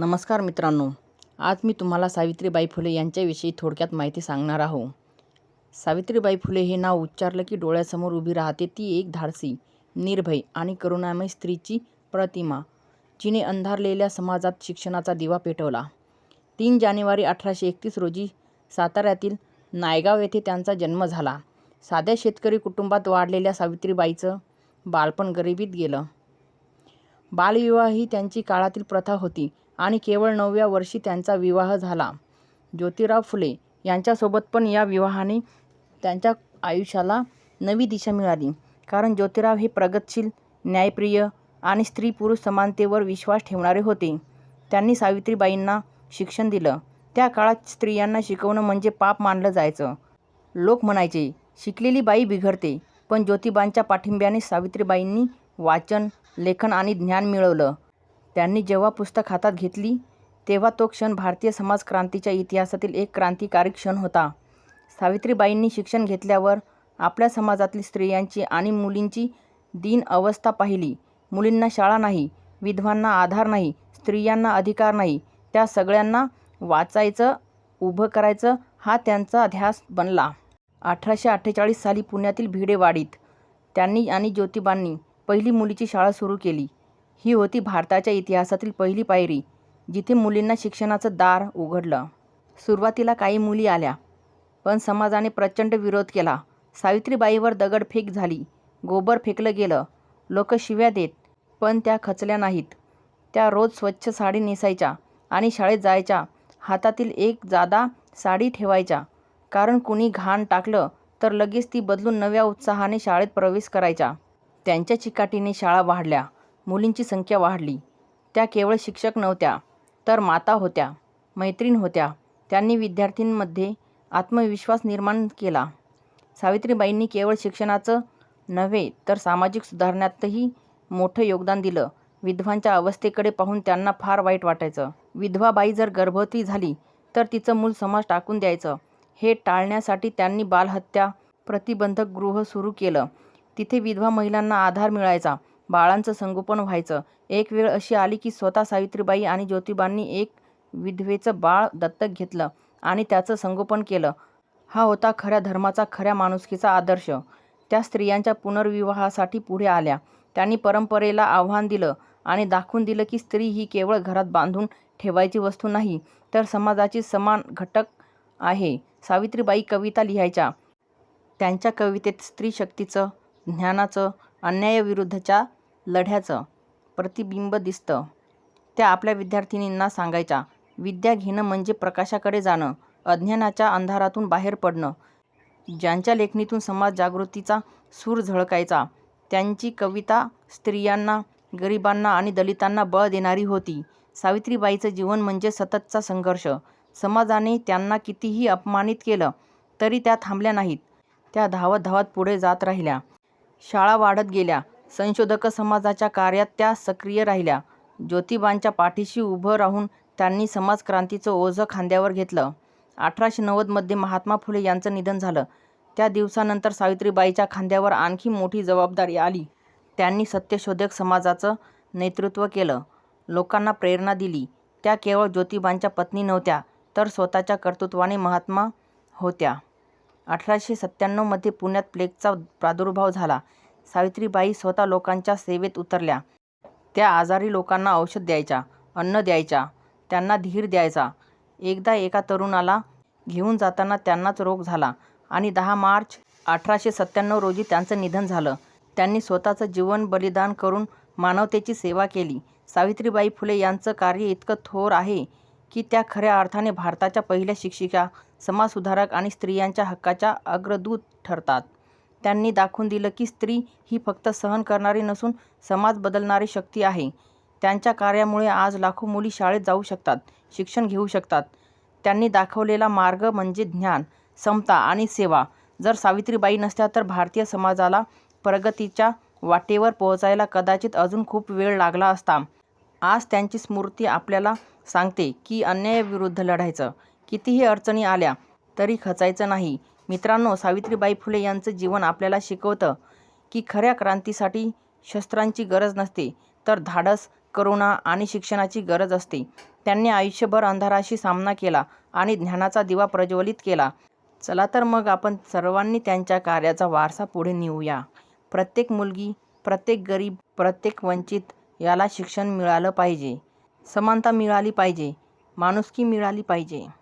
नमस्कार मित्रांनो आज मी तुम्हाला सावित्रीबाई फुले यांच्याविषयी थोडक्यात माहिती सांगणार आहो. सावित्रीबाई फुले हे नाव उच्चारलं की डोळ्यासमोर उभी राहते ती एक धाडसी निर्भय आणि करुणामय स्त्रीची प्रतिमा जिने अंधारलेल्या समाजात शिक्षणाचा दिवा पेटवला. तीन जानेवारी अठराशे एकतीस रोजी साताऱ्यातील नायगाव येथे त्यांचा जन्म झाला. साध्या शेतकरी कुटुंबात वाढलेल्या सावित्रीबाईचं बालपण गरिबीत गेलं. बालविवाह ही त्यांची काळातील प्रथा होती. आणि केवळ नवव्या वर्षी त्यांचा विवाह झाला. ज्योतिराव फुले यांच्यासोबत पण या विवाहाने त्यांच्या आयुष्याला नवी दिशा मिळाली. कारण ज्योतिराव हे प्रगतशील न्यायप्रिय आणि स्त्री पुरुष समानतेवर विश्वास ठेवणारे होते. त्यांनी सावित्रीबाईंना शिक्षण दिलं. त्या काळात स्त्रियांना शिकवणं म्हणजे पाप मानलं जायचं. लोक म्हणायचे शिकलेली बाई बिघडते. पण ज्योतिबांच्या पाठिंब्याने सावित्रीबाईंनी वाचन लेखन आणि ज्ञान मिळवलं. त्यांनी जेव्हा पुस्तक हातात घेतली तेव्हा तो क्षण भारतीय समाजक्रांतीच्या इतिहासातील एक क्रांतिकारी क्षण होता. सावित्रीबाईंनी शिक्षण घेतल्यावर आपल्या समाजातील स्त्रियांची आणि मुलींची दीन अवस्था पाहिली. मुलींना शाळा नाही विधवांना आधार नाही स्त्रियांना अधिकार नाही त्या सगळ्यांना वाचायचं उभं करायचं हा त्यांचा ध्यास बनला. अठराशे अठ्ठेचाळीस साली पुण्यातील भिडेवाडीत त्यांनी आणि ज्योतिबांनी पहिली मुलीची शाळा सुरू केली. ही होती भारताच्या इतिहासातील पहिली पायरी जिथे मुलींना शिक्षणाचं दार उघडलं. सुरुवातीला काही मुली आल्या पण समाजाने प्रचंड विरोध केला. सावित्रीबाईवर दगडफेक झाली गोबर फेकलं गेलं लोक शिव्या देत पण त्या खचल्या नाहीत. त्या रोज स्वच्छ साडी नेसायच्या आणि शाळेत जायच्या हातातील एक जादा साडी ठेवायच्या. कारण कुणी घाण टाकलं तर लगेच ती बदलून नव्या उत्साहाने शाळेत प्रवेश करायच्या. त्यांच्या चिकाटीने शाळा वाढल्या. मुलींची संख्या वाढली. त्या केवळ शिक्षक नव्हत्या तर माता होत्या मैत्रीण होत्या. त्यांनी विद्यार्थींमध्ये आत्मविश्वास निर्माण केला. सावित्रीबाईंनी केवळ शिक्षणाचं नव्हे तर सामाजिक सुधारण्यातही मोठं योगदान दिलं. विधवांच्या अवस्थेकडे पाहून त्यांना फार वाईट वाटायचं. विधवाबाई जर गर्भवती झाली तर तिचं मूल समाज टाकून द्यायचं. हे टाळण्यासाठी त्यांनी बालहत्या प्रतिबंधक गृह सुरू केलं. तिथे विधवा महिलांना आधार मिळायचा. बाळांचं संगोपन व्हायचं. एक वेळ अशी आली की स्वतः सावित्रीबाई आणि ज्योतिबांनी एक विधवेचं बाळ दत्तक घेतलं आणि त्याचं संगोपन केलं. हा होता खऱ्या धर्माचा खऱ्या माणुसकीचा आदर्श. त्या स्त्रियांच्या पुनर्विवाहासाठी पुढे आल्या. त्यांनी परंपरेला आव्हान दिलं आणि दाखवून दिलं की स्त्री ही केवळ घरात बांधून ठेवायची वस्तू नाही तर समाजाची समान घटक आहे. सावित्रीबाई कविता लिहायच्या. त्यांच्या कवितेत स्त्री शक्तीचं ज्ञानाचं अन्यायाविरुद्धच्या लढ्याचं प्रतिबिंब दिसतं. त्या आपल्या विद्यार्थिनींना सांगायच्या विद्या घेणं म्हणजे प्रकाशाकडे जाणं अज्ञानाच्या अंधारातून बाहेर पडणं. ज्यांच्या लेखणीतून समाज जागृतीचा सूर झळकायचा त्यांची कविता स्त्रियांना गरिबांना आणि दलितांना बळ देणारी होती. सावित्रीबाईचं जीवन म्हणजे सततचा संघर्ष. समाजाने त्यांना कितीही अपमानित केलं तरी त्या थांबल्या नाहीत. त्या धावत धावत पुढे जात राहिल्या. शाळा वाढत गेल्या. संशोधक समाजाच्या कार्यात त्या सक्रिय राहिल्या. ज्योतिबांच्या पाठीशी उभं राहून त्यांनी समाजक्रांतीचं ओझं खांद्यावर घेतलं. अठराशे नव्वदमध्ये महात्मा फुले यांचं निधन झालं. त्या दिवसानंतर सावित्रीबाईच्या खांद्यावर आणखी मोठी जबाबदारी आली. त्यांनी सत्यशोधक समाजाचं नेतृत्व केलं. लोकांना प्रेरणा दिली. त्या केवळ ज्योतिबांच्या पत्नी नव्हत्या तर स्वतःच्या कर्तृत्वाने महात्मा होत्या. अठराशे सत्त्याण्णवमध्ये पुण्यात प्लेगचा प्रादुर्भाव झाला. सावित्रीबाई स्वतः लोकांच्या सेवेत उतरल्या. त्या आजारी लोकांना औषध द्यायच्या अन्न द्यायच्या त्यांना धीर द्यायचा. एकदा एका तरुणाला घेऊन जाताना त्यांनाच रोग झाला आणि दहा मार्च अठराशे सत्त्याण्णव रोजी त्यांचं निधन झालं. त्यांनी स्वतःचं जीवन बलिदान करून मानवतेची सेवा केली. सावित्रीबाई फुले यांचं कार्य इतकं थोर आहे की त्या खऱ्या अर्थाने भारताच्या पहिल्या शिक्षिका समाजसुधारक आणि स्त्रियांच्या हक्काच्या अग्रदूत ठरतात. त्यांनी दाखवून दिलं की स्त्री ही फक्त सहन करणारी नसून समाज बदलणारी शक्ती आहे. त्यांच्या कार्यामुळे आज लाखो मुली शाळेत जाऊ शकतात शिक्षण घेऊ शकतात. त्यांनी दाखवलेला मार्ग म्हणजे ज्ञान समता आणि सेवा. जर सावित्रीबाई नसत्या तर भारतीय समाजाला प्रगतीच्या वाटेवर पोहोचायला कदाचित अजून खूप वेळ लागला असता. आज त्यांची स्मृती आपल्याला सांगते की अन्यायाविरुद्ध लढायचं. कितीही अडचणी आल्या तरी खचायचं नाही. मित्रांनो सावित्रीबाई फुले यांचं जीवन आपल्याला शिकवतं की खऱ्या क्रांतीसाठी शस्त्रांची गरज नसते तर धाडस करुणा आणि शिक्षणाची गरज असते. त्यांनी आयुष्यभर अंधाराशी सामना केला आणि ज्ञानाचा दिवा प्रज्वलित केला. चला तर मग आपण सर्वांनी त्यांच्या कार्याचा वारसा पुढे नेऊया. प्रत्येक मुलगी, प्रत्येक गरीब, प्रत्येक वंचित याला शिक्षण मिळालं पाहिजे. समानता मिळाली पाहिजे. माणुसकी मिळाली पाहिजे.